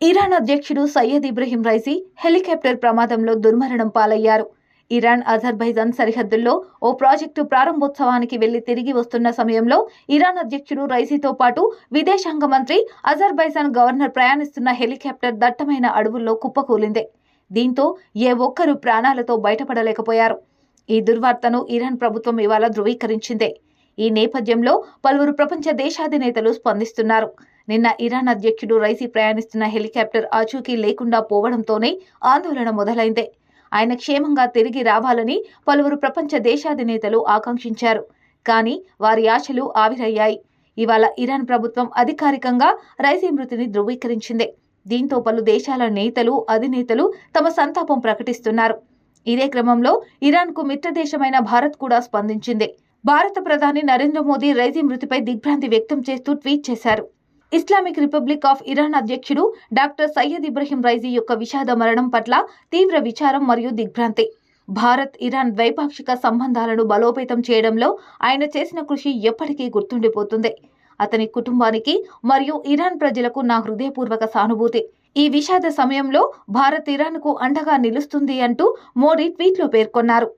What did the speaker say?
Iran అధ్యక్షుడు Syed Ebrahim Raisi helicopter ప్రమాదంలో దుర్మరణం పాలయ్యారు. ఇరాన్ అజర్బైజాన్ సరిహద్దుల్లో ఓ ప్రాజెక్టు ప్రారంభోత్సవానికి వెళ్ళి తిరిగి వస్తున్న సమయంలో ఇరాన్ అధ్యక్షుడు రైసీతో పాటు విదేశాంగ మంత్రి అజర్బైజాన్ గవర్నర్ ప్రయాణిస్తున్న హెలికాప్టర్ దట్టమైన అడవుల్లో కుప్పకూలింది. దీంతో ఏ ఒక్కరూ ప్రాణాలతో బయటపడలేకపోయారు. ఈ దుర్వార్తను ఇరాన్ ప్రభుత్వం ఇవాళ ధృవీకరించింది. ఈ నేపథ్యంలో పలువురు ప్రపంచ దేశాధినేతలు స్పందిస్తున్నారు. నిన్న ఇరాన్ అధ్యక్షుడు రైసీ ప్రయాణిస్తున్న హెలికాప్టర్ ఆచూకీ లేకుండా పోవడంతోనే ఆందోళన మొదలైంది. ఆయన క్షేమంగా తిరిగి రావాలని పలువురు ప్రపంచ దేశాధినేతలు ఆకాంక్షించారు. కానీ వారి ఆశలు ఆవిరయ్యాయి. ఇవాళ ఇరాన్ ప్రభుత్వం అధికారికంగా రైసీ మృతిని ధృవీకరించింది. దీంతో పలు దేశాల నేతలు అధినేతలు తమ సంతాపం ప్రకటిస్తున్నారు. ఇదే క్రమంలో ఇరాన్కు మిత్రదేశమైన భారత్ కూడా స్పందించింది. భారత ప్రధాని నరేంద్ర మోదీ రైజీ మృతిపై దిగ్భ్రాంతి వ్యక్తం చేస్తూ ట్వీట్ చేశారు. ఇస్లామిక్ రిపబ్లిక్ ఆఫ్ ఇరాన్ అధ్యక్షుడు డాక్టర్ సయ్యద్ ఇబ్రహీం రైజీ యొక్క విషాద మరణం పట్ల తీవ్ర విచారం మరియు దిగ్భ్రాంతి. భారత్ ఇరాన్ ద్వైపాక్షిక సంబంధాలను బలోపేతం చేయడంలో ఆయన చేసిన కృషి ఎప్పటికీ గుర్తుండిపోతుంది. అతని కుటుంబానికి మరియు ఇరాన్ ప్రజలకు నా హృదయపూర్వక సానుభూతి. ఈ విషాద సమయంలో భారత్ ఇరాన్కు అండగా నిలుస్తుంది అంటూ మోడీ ట్వీట్లో పేర్కొన్నారు.